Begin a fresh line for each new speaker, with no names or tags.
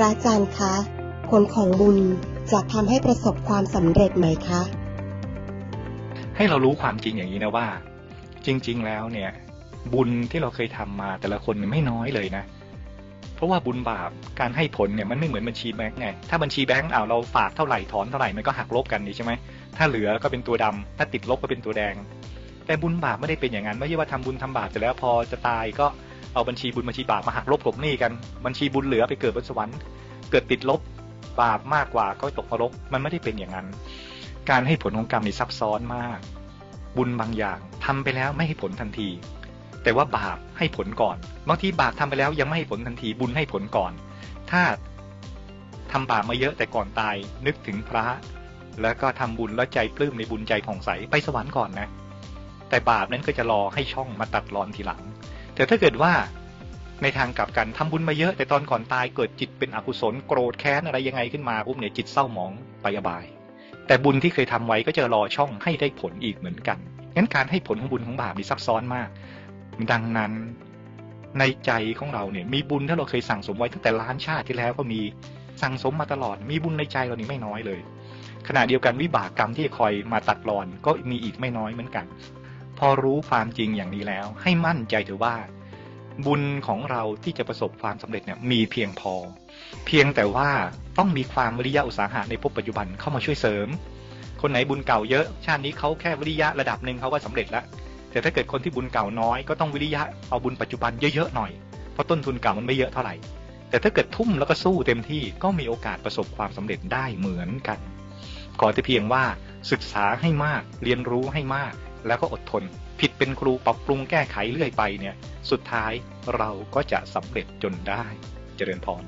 ระอาจารย์คะ ผลของบุญจะทำให้ประสบความสำเร็จไหมคะ
ให้เรารู้ความจริงอย่างนี้นะว่า จริง ๆ แล้วเนี่ย บุญที่เราเคยทำมาแต่ละคนไม่น้อยเลยนะ เพราะว่าบุญบาปการให้ผลเนี่ยมันไม่เหมือนบัญชีแบงก์ไง ถ้าบัญชีแบงก์เอาเราฝากเท่าไหร่ถอนเท่าไหร่มันก็หักลบกันนี่ใช่ไหมถ้าเหลือก็เป็นตัวดำถ้าติดลบก็เป็นตัวแดง แต่บุญบาปไม่ได้เป็นอย่างนั้น ไม่ใช่ว่าทำบุญทำบาปเสร็จแล้วพอจะตายก็เอาบัญชีบุญบัญชีบาปมาหักลบกลบหนี้กันบัญชีบุญเหลือไปเกิดบนสวรรค์เกิดติดลบบาปมากกว่าก็ตกนรกมันไม่ได้เป็นอย่างนั้น การให้ผลของกรรมนี่ซับซ้อนมาก บุญบางอย่างทำไปแล้วไม่ให้ผลทันที แต่ว่าบาปให้ผลก่อนบางทีบาปทำไปแล้วยังไม่ให้ผลทันที บุญให้ผลก่อน ถ้าทำบาปมาเยอะแต่ก่อนตายนึกถึงพระ แล้วก็ทำบุญแล้วใจปลื้มในบุญใจผ่องใสไปสวรรค์ก่อนนะ แต่บาปนั้นก็จะรอให้ช่องมาตัดรอนทีหลัง แต่ถ้าเกิดว่าในทางกลับกันทำบุญมาเยอะ แต่ตอนก่อนตายเกิดจิตเป็นอกุศลโกรธแค้นอะไรยังไงขึ้นมาปุ๊บเนี่ยจิตเศร้าหมองไปอบาย แต่บุญที่เคยทำไว้ก็จะรอช่องให้ได้ผลอีกเหมือนกันงั้นการให้ผลของบุญของบาปนี่ซับซ้อนมาก ดังนั้นในใจของเราเนี่ย มีบุญที่เราเคยสั่งสมไว้ตั้งแต่ล้านชาติที่แล้วก็มีสั่งสมมาตลอด มีบุญในใจเรานี่ไม่น้อยเลยขณะเดียวกันวิบากกรรมที่คอยมาตัดรอนก็มีอีกไม่น้อยเหมือนกัน พอรู้ความจริงอย่างนี้แล้ว ให้มั่นใจเถอะว่า บุญของเราที่จะประสบความสำเร็จเนี่ยมีเพียงพอ เพียงแต่ว่าต้องมีความวิริยะอุตสาหะในภพปัจจุบันเข้ามาช่วยเสริม คนไหนบุญเก่าเยอะ ชาตินี้เขาแค่วิริยะระดับหนึ่งเขาก็สำเร็จแล้วแต่ถ้าเกิดคนที่บุญเก่าน้อยก็ต้องวิริยะเอาบุญปัจจุบันเยอะๆหน่อยเพราะต้นทุนเก่ามันไม่เยอะเท่าไหร่ แต่ถ้าเกิดทุ่มแล้วก็สู้เต็มที่ก็มีโอกาสประสบความสำเร็จได้เหมือนกัน ขอแต่เพียงว่าศึกษาให้มากเรียนรู้ให้มาก แล้วก็อดทน ผิดเป็นครูปรับปรุงแก้ไขเรื่อยไปเนี่ย สุดท้ายเราก็จะสำเร็จจนได้ เจริญพร